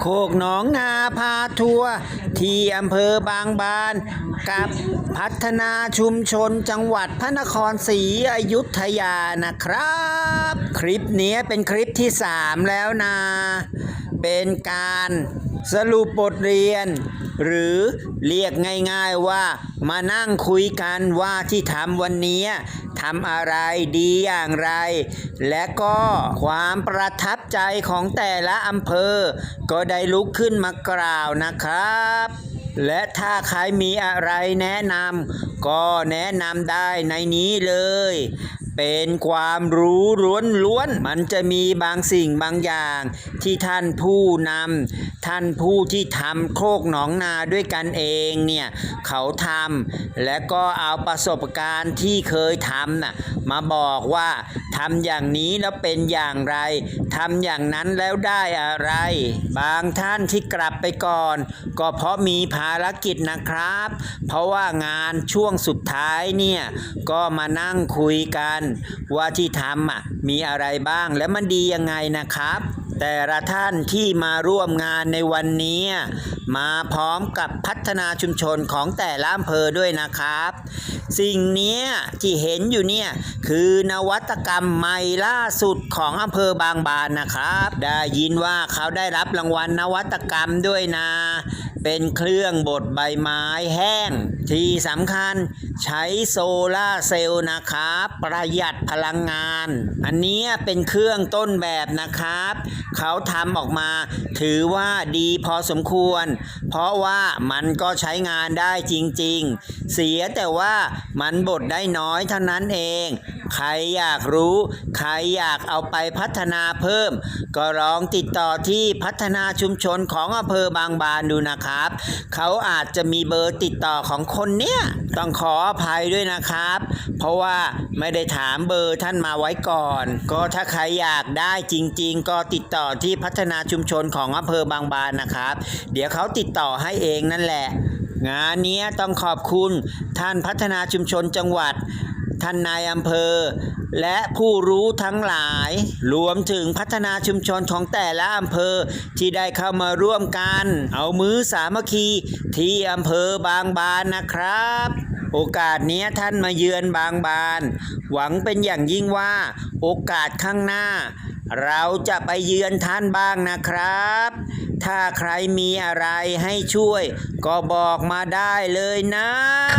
โคกหนองนาพาทัวร์ที่อำเภอบางบาน กับพัฒนาชุมชนจังหวัดพระนครศรีอยุธยานะครับ คลิปนี้เป็นคลิปที่ 3 แล้วนะ เป็นการ สรุปบทเรียน หรือเรียกง่ายๆว่า มานั่งคุยกันว่าที่ทำวันนี้ทำอะไรดีอย่างไร และก็ความประทับใจของแต่ละอำเภอ ก็ได้ลุกขึ้นมากล่าวนะครับ และถ้าใครมีอะไรแนะนำก็แนะนำได้ในนี้เลย เป็นความรู้ล้วนๆ มันจะมีบางสิ่งบางอย่าง ที่ท่านผู้นำท่านผู้ที่ทำโคกหนองนาด้วยกันเองเนี่ยเขาทำและก็เอาประสบการณ์ที่เคยทำน่ะมาบอกว่า ทำอย่างนี้แล้วเป็นอย่างไรทำอย่างนั้นแล้วได้อะไร บางท่านที่กลับไปก่อน ก็เพราะมีภารกิจนะครับ เพราะว่างานช่วงสุดท้ายเนี่ยก็มานั่งคุยกัน ว่าที่ทำอะมีอะไรบ้างและมันดียังไงนะครับ แต่ละท่านที่มาร่วมงานในวันนี้ มาพร้อมกับพัฒนาชุมชนของแต่ละอำเภอด้วยนะครับ สิ่งนี้ที่เห็นอยู่เนี่ยคือนวัตกรรมใหม่ล่าสุดของอำเภอบางบานนะครับ ได้ยินว่าเขาได้รับรางวัลนวัตกรรมด้วยนะ เป็นเครื่องบดใบไม้แห้ง ที่สำคัญใช้โซลาเซลล์นะครับ ประหยัดพลังงาน อันนี้เป็นเครื่องต้นแบบนะครับ เขาทำออกมาถือว่าดีพอสมควร เพราะว่ามันก็ใช้งานได้จริง ๆ เสียแต่ว่ามันบดได้น้อยเท่านั้นเองใครอยากรู้ ใครอยากเอาไปพัฒนาเพิ่ม ก็ลองติดต่อที่พัฒนาชุมชนของอำเภอบางบานดูนะครับ เขาอาจจะมีเบอร์ติดต่อของคนเนี้ยต้องขออภัยด้วยนะครับ เพราะว่าไม่ได้ถามเบอร์ท่านมาไว้ก่อน ก็ถ้าใครอยากได้จริง ๆ ก็ติดต่อที่พัฒนาชุมชนของอำเภอบางบานนะครับ เดี๋ยวเขาติดต่อให้เองนั่นแหละ งานเนี้ยต้องขอบคุณท่านพัฒนาชุมชนจังหวัด ท่านนายอำเภอ และผู้รู้ทั้งหลาย รวมถึงพัฒนาชุมชนของแต่ละอำเภอที่ได้เข้ามาร่วมกัน เอามือสามัคคีที่อำเภอบางบานนะครับ โอกาสเนี้ยท่านมาเยือนบางบาน หวังเป็นอย่างยิ่งว่า โอกาสข้างหน้า เราจะไปเยือนท่านบ้างนะครับ ถ้าใครมีอะไรให้ช่วย ก็บอกมาได้เลยนะ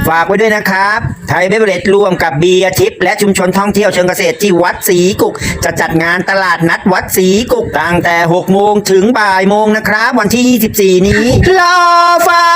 ฝากไว้ด้วยนะครับ ไทยเบเวอเรจร่วมกับเบียร์ทิป และชุมชนท่องเที่ยวเชิงเกษตรที่วัดศรีกุก จะจัดงานตลาดนัดวัดศรีกุกตั้งแต่ 6 โมงถึงบ่ายโมงนะครับ วันที่ 24 นี้รอฟั